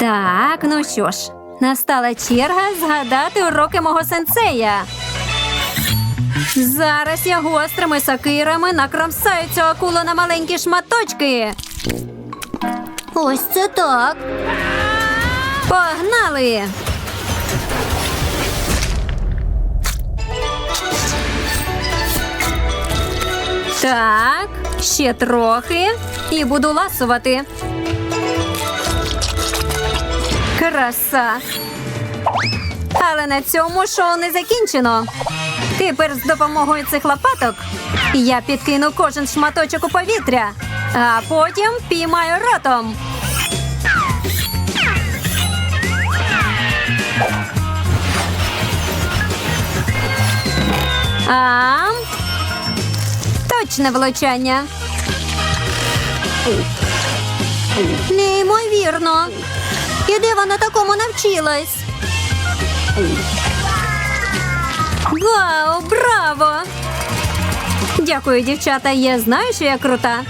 Так, ну що ж, настала черга згадати уроки мого сенсея. Зараз я гострими сокирами накромсаю цю акулу на маленькі шматочки. Ось це так. Погнали! Так, ще трохи і буду ласувати. Краса. Але на цьому шоу не закінчено. Тепер з допомогою цих лопаток я підкину кожен шматочок у повітря, а потім піймаю ротом. А? Точне влучання. Неймовірно. І де вона такому навчилась? Вау, браво! Дякую, дівчата. Я знаю, що я крута.